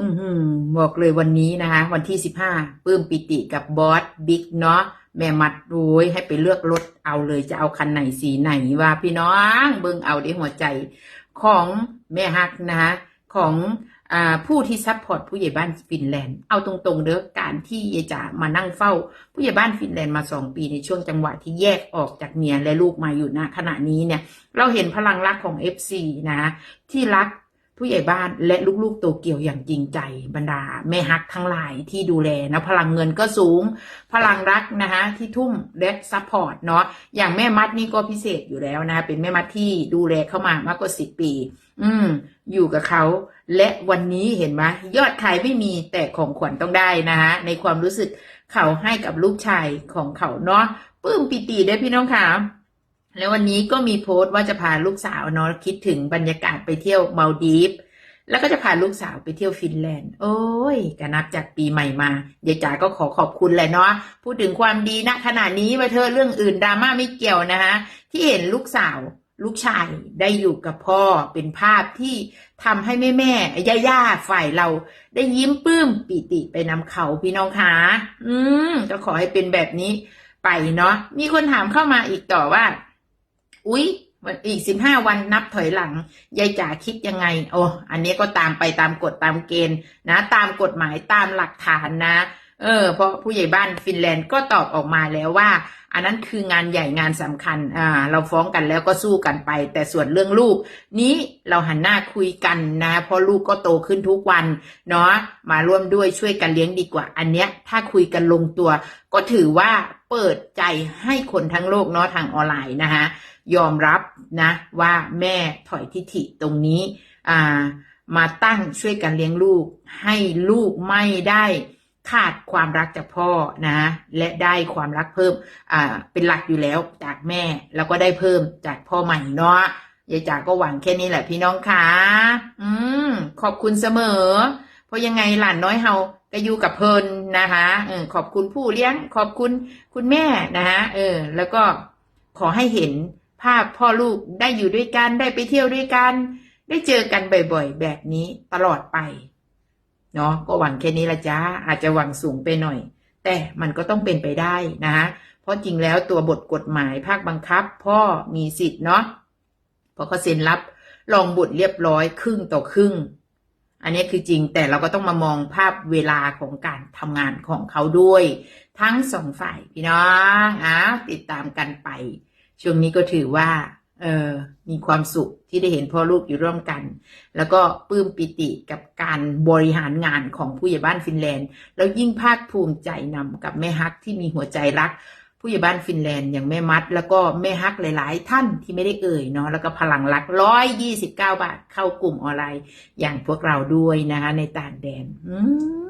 อือหือบอกเลยวันนี้นะคะ วันที่สิบห้าปลื้มปิติกับบอสบิ๊กเนาะแม่มัดรวยให้ไปเลือกรถเอาเลยจะเอาคันไหนสีไหนว่าพี่น้องเบิ่งเอาได้หัวใจของแม่ฮักนะคะของอผู้ที่ซัพพอร์ตผู้ใหญ่บ้านฟินแลนด์เอาตรงๆเด้อการที่ยายจ๋ามานั่งเฝ้า ผู้ใหญ่บ้านฟินแลนด์มาสองปีในช่วงจังหวะที่แยกออกจากเมียและลูกมาอยู่ณขณะนี้เนี่ย เราเห็นพลังรักของ FC นะที่รัก ผู้ใหญ่บ้านและลูกๆโตเกียวอย่างจริงใจบรรดาแม่ฮักทั้งหลายที่ดูแลนะพลังเงินก็สูง พลังรักนะคะที่ทุ่มและซัพพอร์ตเนาะอย่างแม่มัดนี่ก็พิเศษอยู่แล้วนะ เป็นแม่มัดที่ดูแลเข้ามามากกว่าสิบปี อืม อยู่กับเขา และวันนี้เห็นไหมยอดขายไม่มีแต่ของขวัญต้องได้นะคะในความรู้สึกเขาให้กับลูกชายของเขาเนาะปื้มปิติได้อพี่น้องค่ะ แล้ววันนี้ก็มีโพสต์ว่าจะพาลูกสาวเนาะคิดถึงบรรยากาศไปเที่ยวมาลดีฟแล้วก็จะพาลูกสาวไปเที่ยวฟินแลนด์ โอ้ยก็นับจากปีใหม่มายายจ๋าก็ขอขอบคุณแหละเนาะ พูดถึงความดีณขณะนี้มาเธอเรื่องอื่นดราม่าไม่เกี่ยวนะคะ ที่เห็นลูกสาวลูกชายได้อยู่กับพ่อเป็นภาพที่ทำให้แม่แม่ๆย่าฝ่ายเรา ได้ยิ้มปลื้มปิติไปนำเขาพี่น้องคะอืมก็ขอให้เป็นแบบนี้ไปเนาะ มีคนถามเข้ามาอีกต่อว่า อุ๊ยอีกสิบห้าวันนับถอยหลังยายจ๋าคิดยังไง โอ้อันนี้ก็ตามไปตามกฎตามเกณฑ์นะ ตามกฎหมายตามหลักฐานนะ เออเพราะผู้ใหญ่บ้านฟินแลนด์ก็ตอบออกมาแล้วว่า อันนั้นคืองานใหญ่งานสำคัญอ่าเราฟ้องกันแล้วก็สู้กันไป แต่ส่วนเรื่องลูก นี้เราหันหน้าคุยกันนะเพราะลูกก็โตขึ้นทุกวันเนาะมาร่วมด้วยช่วยกันเลี้ยงดีกว่า อันเนี้ยถ้าคุยกันลงตัว ก็ถือว่าเปิดใจให้คนทั้งโลกเนาะทางออนไลน์นะคะยอมรับนะว่าแม่ถอยทิฐิตรงนี้อ่ามาตั้งช่วยกันเลี้ยงลูก ให้ลูกไม่ได้ ขาดความรักจากพ่อนะและได้ความรักเพิ่มอ่าเป็นหลักอยู่แล้วจากแม่ แล้วก็ได้เพิ่มจากพ่อใหม่เนาะยายจ๋าก็หวังแค่นี้แหละพี่น้องค่ะอืมขอบคุณเสมอ เพราะยังไงหลานน้อยเฮาก็อยู่กับเพลินนะคะเออขอบคุณผู้เลี้ยง ขอบคุณคุณแม่นะคะเออ แล้วก็ขอให้เห็นภาพพ่อลูกได้อยู่ด้วยกันได้ไปเที่ยวด้วยกัน ได้เจอกันบ่อยๆ แบบนี้ตลอดไป เนาะก็หวังแค่นี้ละจ้าอาจจะหวังสูงไปหน่อย แต่มันก็ต้องเป็นไปได้นะคะเพราะจริงแล้วตัวบทกฎหมายภาคบังคับ พ่อมีสิทธิ์เนาะพราะเขาเซ็นรับรองบุตรเรียบร้อยครึ่งต่อครึ่ง อันนี้คือจริงแต่เราก็ต้องมามองภาพเวลาของการทำงานของเขาด้วย ทั้งสองฝ่ายพี่น้องอะติดตามกันไป ช่วงนี้ก็ถือว่า เออมีความสุขที่ได้เห็นพ่อลูกอยู่ร่วมกัน แล้วก็ปลื้มปิติกับการบริหารงานของผู้ใหญ่บ้านฟินแลนด์ แล้วยิ่งภาคภูมิใจนำกับแม่ฮักที่มีหัวใจรัก ผู้ใหญ่บ้านฟินแลนด์อย่างแม่มัด แล้วก็แม่ฮักหลาย ๆ ท่านที่ไม่ได้เอ่ยเนาะแล้วก็พลังรักร้อยยี่สิบเก้าบาทเข้ากลุ่มออนไลน์อย่างพวกเราด้วยนะคะในต่างแดน อืม